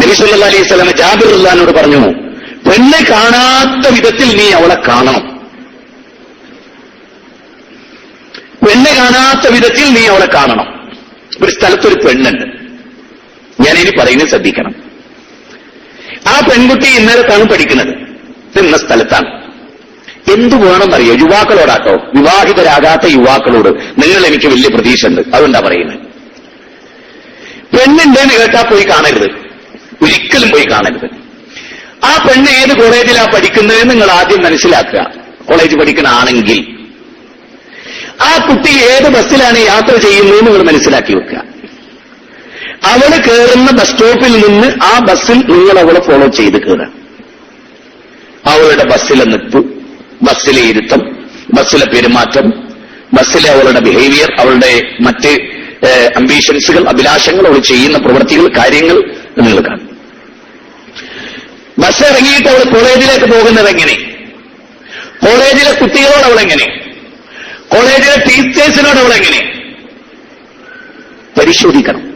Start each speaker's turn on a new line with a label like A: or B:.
A: നബി സല്ലല്ലാഹു അലൈഹി സ്വലാമ ജാബിറുല്ലാനോട് പറഞ്ഞു പെണ്ണ് കാണാത്ത വിധത്തിൽ നീ അവളെ കാണണം. പെണ്ണ് കാണാത്ത വിധത്തിൽ നീ അവളെ കാണണം. ഒരു സ്ഥലത്തൊരു പെണ്ണുണ്ട്. ഞാൻ ഇനി പറയുന്നത് ശ്രദ്ധിക്കണം. ആ പെൺകുട്ടി ഇന്നലത്താണ് പഠിക്കുന്നത്. നിന്ന സ്ഥലത്താണ്. എന്തു വേണമെന്നറിയോ? യുവാക്കളോടാട്ടോ? വിവാഹിതരാകാത്ത യുവാക്കളോട് നിങ്ങൾ എനിക്ക് വലിയ പ്രതീക്ഷ ഉണ്ട് അതുകൊണ്ടാ പറയുന്നത് പെണ്ണുണ്ടെന്ന് കേട്ടാ പോയി കാണരുത്. ഒരിക്കലും പോയി കാണരുത്. ആ പെണ്ണ് ഏത് കോളേജിലാ പഠിക്കുന്നത് നിങ്ങൾ ആദ്യം മനസ്സിലാക്കുക. കോളേജ് പഠിക്കുന്ന ആ കുട്ടി ഏത് ബസ്സിലാണ് യാത്ര ചെയ്യുന്നത് നിങ്ങൾ മനസ്സിലാക്കി വെക്കുക. അവൾ കയറുന്ന ബസ് സ്റ്റോപ്പിൽ നിന്ന് ആ ബസ്സിൽ നിങ്ങൾ അവളെ ഫോളോ ചെയ്ത് കയറുക അവളുടെ ബസ്സിലെ നിപ്പ് ബസ്സിലെ ഇരുത്തം ബസ്സിലെ പെരുമാറ്റം ബസ്സിലെ അവളുടെ ബിഹേവിയർ അവളുടെ മറ്റ് അംബീഷൻസുകൾ അഭിലാഷങ്ങൾ അവൾ ചെയ്യുന്ന പ്രവൃത്തികൾ കാര്യങ്ങൾ നിങ്ങൾ കാണും ബസ് ഇറങ്ങിയിട്ട് അവൾ കോളേജിലേക്ക് പോകുന്നത് എങ്ങനെ? കോളേജിലെ കുട്ടികളോട് അവൾ എങ്ങനെ? കോളേജിലെ ടീച്ചേഴ്സിനോട് അവൾ എങ്ങനെ? പരിശോധിക്കണം.